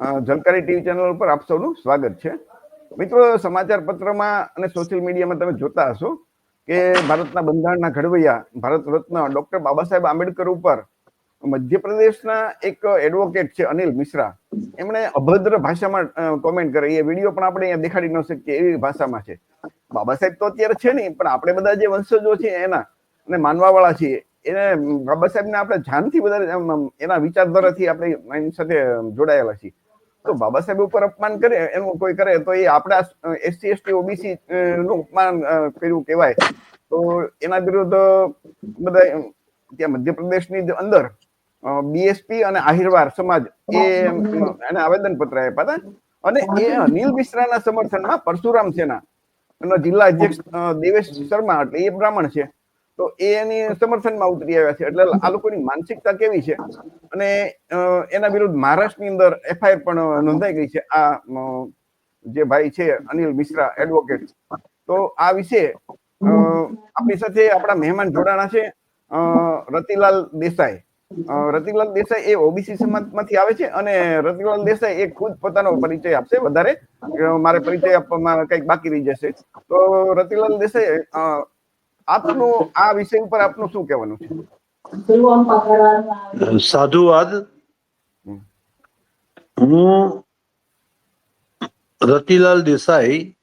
જલકારી TV channel પર આપ સૌનું સ્વાગત છે. મિત્રો, સમાચાર પત્રમાં અને સોશિયલ મીડિયામાં તમે જોતા હશો કે ભારતના બંધારણના ઘડવૈયા, ભારત રત્ન ડોક્ટર બાબા સાહેબ આંબેડકર ઉપર મધ્યપ્રદેશના એક એડવોકેટ છે અનિલ મિશ્રા. એમણે અભદ્ર ભાષામાં કોમેન્ટ કરી. એ વીડિયો પણ આપણે અહીંયા દેખાડી ન શકીએ એવી ભાષામાં છે. બાબા સાહેબ તો અત્યારે છે નહીં, પણ આપણે બધા જે વંશજો છે એના, અને માનવાવાળા છીએ, એને બાબા સાહેબને આપણે જાનથી વધારે એના વિચારધારાથી આપણે એની સાથે જોડાયેલા છીએ. તો બાબા સાહેબ ઉપર અપમાન કરે એનું કોઈ કરે તો એ આપણા એસસી, એસટી, ઓબીસી નું અપમાન કર્યું કહેવાય. તો એના વિરુદ્ધ બધા ત્યાં મધ્યપ્રદેશની અંદર બીએસપી અને આહિરવાર સમાજ એ એને આવેદન પત્ર આપ્યા હતા. અને એ અનિલ મિશ્રાના સમર્થનમાં પરશુરામ સેના, એનો જિલ્લા અધ્યક્ષ દેવેશ શર્મા, એટલે એ બ્રાહ્મણ છે તો એ એની સમર્થનમાં ઉતરી આવ્યા છે. એટલે આ લોકોની માનસિકતા કેવી છે? અને એના વિરુદ્ધ મહારાષ્ટ્રની અંદર એફઆઈઆર પણ નોંધાઈ ગઈ છે. આ જે ભાઈ છે, અનિલ મિશ્રા એડવોકેટ તો આ વિશે આપણી સાથે આપણા મહેમાન જોડાણા છે રતિલાલ દેસાઈ. રતિલાલ દેસાઈ એ ઓબીસી સમાજમાંથી આવે છે અને રતિલાલ દેસાઈ એ ખુદ પોતાનો પરિચય આપશે વધારે. મારે પરિચય આપવામાં કંઈક બાકી રહી જશે. તો રતિલાલ દેસાઈ આપનું આ વિષય ઉપર આપનું શું કહેવાનું છે? સાધુવાદ. હું રતિલાલ દેસાઈ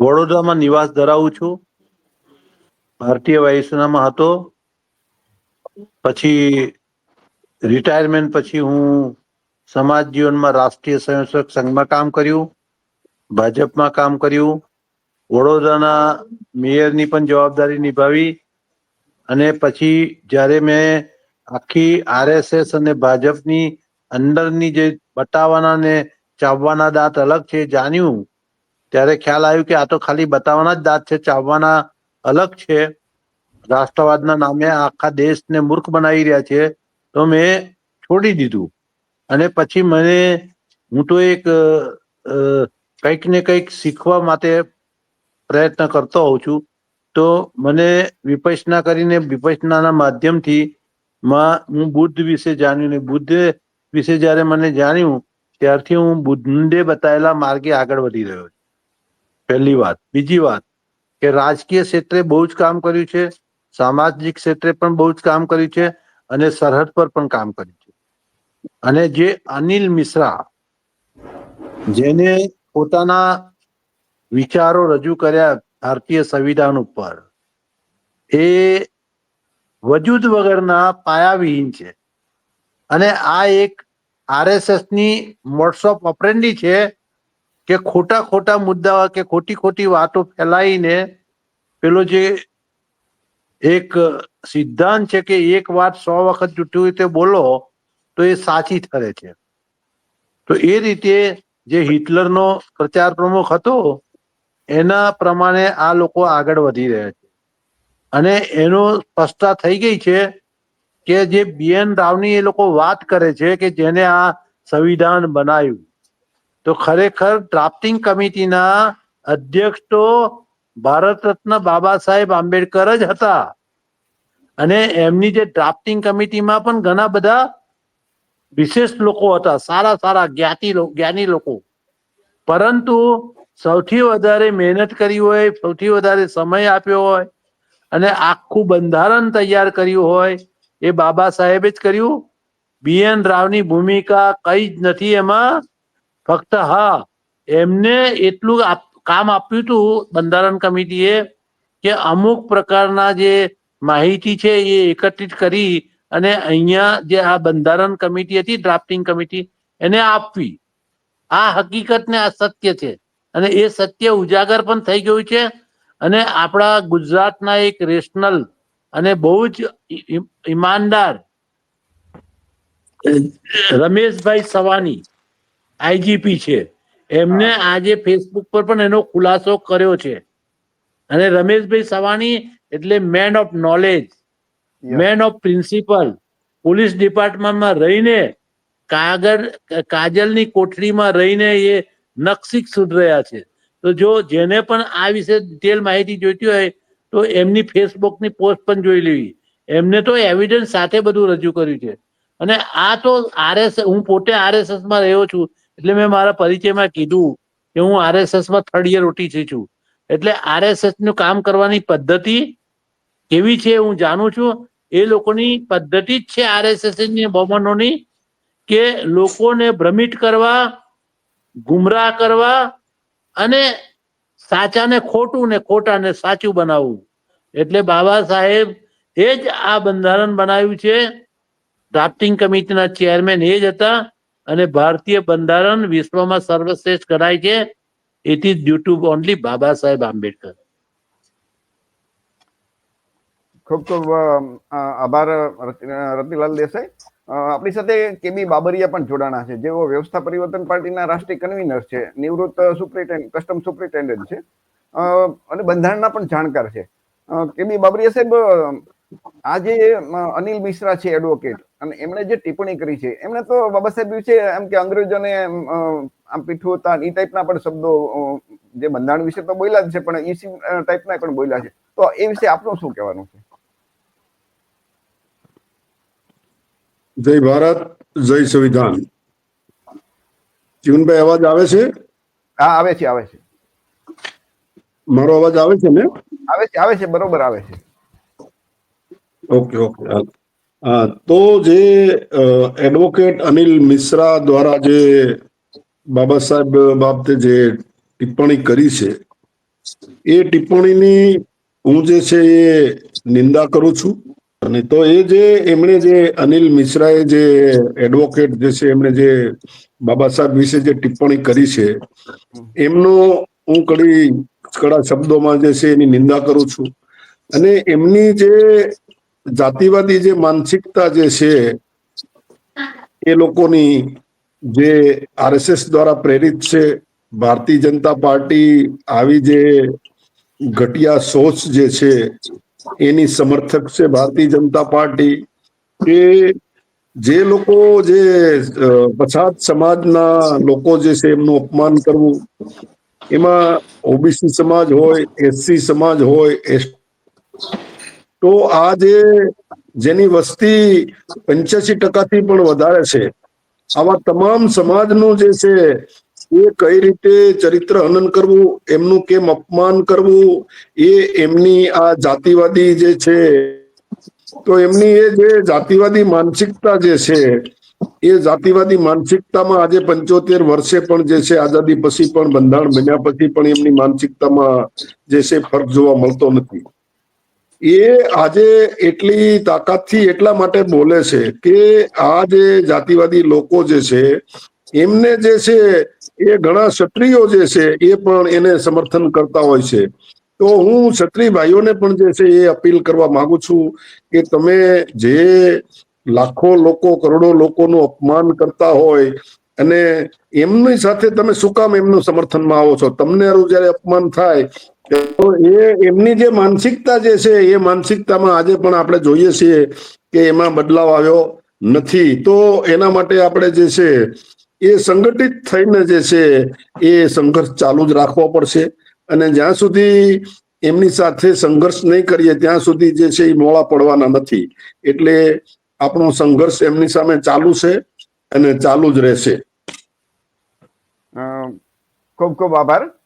વડોદરામાં નિવાસ ધરાવું છું. ભારતીય વાયુસેનામાં હતો. પછી રિટાયરમેન્ટ પછી હું સમાજ જીવનમાં રાષ્ટ્રીય સ્વયંસેવક સંઘમાં કામ કર્યું. ભાજપમાં કામ કર્યું. વડોદરાના મેયરની પણ જવાબદારી નિભાવી અને પછી જ્યારે મેં આખી આરએસએસ અને ભાજપની અંદરની જે બતાવવાના ને ચાવવાના દાંત અલગ છે જાણ્યું, ત્યારે ખ્યાલ આવ્યું કે આ તો ખાલી બતાવવાના જ દાંત છે, ચાવવાના અલગ છે. રાષ્ટ્રવાદના નામે આખા દેશને મૂર્ખ બનાવી રહ્યા છે, તો મેં છોડી દીધું. અને પછી મને હું તો એક કંઈક ને કંઈક શીખવા માટે પ્રયત્ન કરતો હોઉં છું. તો મને વિપસના કરીને વિપસનાના માધ્યમથી માં હું બુદ્ધ વિશે જાણ્યું ને બુદ્ધ વિશે જ્યારે મને જાણ્યું, ત્યારથી હું બુદ્ધે બતાવેલા માર્ગે આગળ વધી રહ્યો છું. પહેલી વાત. બીજી વાત કે રાજકીય ક્ષેત્રે બહુ જ કામ કર્યું છે. સામાજિક ક્ષેત્રે પણ બહુ જ કામ કર્યું છે અને સરહદ પર પણ કામ કર્યું છે. અને જે અનિલ મિશ્રા, જેને પોતાના વિચારો રજૂ કર્યા ભારતીય સંવિધાન ઉપર. એ વજૂદ વગરના પાયાવિહીન છે. અને આ એક આરએસએસની મોડ્સ ઓફ ઓપરેન્ડી છે કે ખોટા ખોટા મુદ્દાઓ કે ખોટી ખોટી વાતો ફેલાઈને પેલો જે એક સિદ્ધાંત છે કે એક વાત સો વખત જૂઠી રીતે બોલો તો એ સાચી ઠરે છે. તો એ રીતે જે હિટલરનો પ્રચાર પ્રમુખ હતો એના પ્રમાણે આ લોકો આગળ વધી રહ્યા છે. અને એનો સ્પષ્ટતા થઈ ગઈ છે કે જે બીએન રાવની એ લોકો વાત કરે છે કે જેને આ સંવિધાન બનાવ્યું. તો ખરેખર ડ્રાફ્ટિંગ કમિટીના અધ્યક્ષ તો ભારત રત્ન બાબા સાહેબ આંબેડકર જ હતા. અને એમની જે ડ્રાફ્ટિંગ કમિટીમાં પણ ઘણા બધા વિશેષ લોકો હતા, સારા સારા જ્ઞાતિ જ્ઞાની લોકો. પરંતુ સૌથી વધારે મહેનત કરી હોય, સૌથી વધારે સમય આપ્યો હોય અને આખું બંધારણ તૈયાર કર્યું હોય, એ બાબા સાહેબે જ કર્યું. બીએન રાવની ભૂમિકા કઈ જ નથી એમાં. ફક્ત હા, એમને એટલું કામ આપ્યું હતું બંધારણ કમિટીએ કે અમુક પ્રકારના જે માહિતી છે એ એકત્રિત કરી અને અહીંયા જે આ બંધારણ કમિટી હતી, ડ્રાફ્ટિંગ કમિટી, એને આપવી. આ હકીકત ને આ સત્ય છે. અને એ સત્ય ઉજાગર પણ થઈ ગયું છે. અને આપણા ગુજરાતના એક રેશનલ અને બહુ જ ઈમાનદાર રમેશભાઈ સવાની આઈજીપી છે. એમને આજે ફેસબુક પર પણ એનો ખુલાસો કર્યો છે. અને રમેશભાઈ સવાણી એટલે man of knowledge man of principle police ડિપાર્ટમેન્ટમાં રહીને કાગળ કાજલની કોઠડીમાં રહીને એ નકશીક સુધ રહ્યા છે. તો જો જેને પણ આ વિશે ડિટેલ માહિતી જોઈતી હોય, તો એમની ફેસબુકની પોસ્ટ પણ જોઈ લેવી. એમને તો એવિડન્સ સાથે બધું રજૂ કર્યું છે. અને આ તો આરએસ હું પોતે આરએસએસમાં રહ્યો છું, એટલે મેં મારા પરિચયમાં કીધું કે હું આરએસએસમાં થર્ડ યર ઓટીસી છું. એટલે આરએસએસનું કામ કરવાની પદ્ધતિ કેવી છે હું જાણું છું. એ લોકોની પદ્ધતિ જ છે આરએસએસની બમનોની કે લોકોને ભ્રમિત કરવા ગુમરાહ કરવા અને સાચાને ખોટું ને ખોટાને સાચું બનાવવું. એટલે બાબા સાહેબ એ જ આ બંધારણ બનાવ્યું છે. ડ્રાફ્ટિંગ કમિટીના ચેરમેન એ જ હતા અને ભારતીય બંધારણ વિશ્વમાં સર્વશ્રેષ્ઠ કરાય છે. It is due to only Baba Saheb Ambedkar. ખૂબ ખૂબ આભાર રતિ- રતિલાલ દેસાઈ. આપણી સાથે કેબી બાબરિયા પણ જોડાણા છે. જેઓ વ્યવસ્થા પરિવર્તન પાર્ટીના રાષ્ટ્રીય કન્વીનર છે નિવૃત્ત સુપ્રિન્ટેન્ડ કસ્ટમ સુપ્રિન્ટેન્ડન્ટ છે અને બંધારણના પણ જાણકાર છે. કેબી બાબરિયા સાહેબ અ, આ જે અ, અનિલ મિશ્રા છે એડવોકેટ અને એમણે જે ટિપ્પણી કરી છે એમણે તો બાબા સાહેબ વિશે એમ કે અંગ્રેજોને આમ પીઠું હતા એ ટાઈપના પણ શબ્દો જે બંધારણ વિશે તો બોલ્યા જ છે પણ એ ટાઈપના પણ બોલ્યા છે. તો એ વિશે આપનું શું કહેવાનું છે? જય ભારત જય સંવિધાન. જીવનભાઈ અવાજ આવે છે? હા આવે છે આવે છે. મારો અવાજ આવે છે ને? આવે છે આવે છે બરોબર આવે છે. ઓકે ઓકે તો જે એડવોકેટ અનિલ મિશ્રા દ્વારા જે બાબા સાહેબ બાબતે જે ટિપ્પણી કરી છે એ ટિપ્પણીની હું જે છે એ નિંદા કરું છું. અને તો એ જે એમણે જે અનિલ મિશ્રાએ જે એડવોકેટ જે છે, એમણે જે બાબા સાહેબ વિશે જે ટિપ્પણી કરી છે, એમનો હું કડી કડા શબ્દોમાં જે છે એની નિંદા કરું છું. અને એમની જે જાતિવાદી જે માનસિકતા જે છે, એ લોકોની જે આરએસએસ દ્વારા પ્રેરિત છે, ભારતીય જનતા પાર્ટી આવી જે ઘટિયા સોચ જે છે એની સમર્થક છે ભારતીય જનતા પાર્ટી કે જે લોકો જે પછાત સમાજના લોકો જે છે એમનું અપમાન કરવું, એમાં ઓબીસી સમાજ હોય, એસસી સમાજ હોય, એસ તો આ જેની વસ્તી પંચ્યાસી ટકાથી પણ વધારે છે, આવા તમામ સમાજનું જે છે એ કઈ રીતે ચરિત્ર હનન કરવું, એમનું કેમ અપમાન કરવું, એ એમની આ જાતિવાદી જે છે, તો એમની એ જે જાતિવાદી માનસિકતા જે છે, એ જાતિવાદી માનસિકતામાં આજે પંચોતેર વર્ષે પણ જે છે, આઝાદી પછી પણ, બંધારણ બન્યા પછી પણ એમની માનસિકતામાં જે છે, ફરક જોવા મળતો નથી. એ આજે એટલી તાકાતથી એટલા માટે બોલે છે કે આ જે જાતિવાદી લોકો જે છે એમને જે છે એ ઘણા ક્ષત્રિયો જે છે એ પણ એને સમર્થન કરતા હોય છે. તો હું ક્ષત્રિય ભાઈઓને પણ જે છે એ અપીલ કરવા માંગુ છું કે તમે જે લાખો લોકો, કરોડો લોકોનું અપમાન કરતા હોય અને એમની સાથે તમે શું કામ એમનું સમર્થનમાં આવો છો? તમને જયારે અપમાન થાય, તો એ એમની જે માનસિકતા જે છે એ માનસિકતામાં આજે પણ આપણે જોઈએ છીએ કે એમાં બદલાવ આવ્યો નથી. તો એના માટે આપણે જે છે એ સંગઠિત થઈને જે છે, એ સંઘર્ષ ચાલુ જ રાખવો પડશે. અને જ્યાં સુધી એમની સાથે સંઘર્ષ નહીં કરીએ, ત્યાં સુધી જે છે એ મોળા પડવાના નથી. એટલે આપણો સંઘર્ષ એમની સામે ચાલુ છે અને ચાલુ જ રહેશે. ખૂબ ખૂબ આભાર.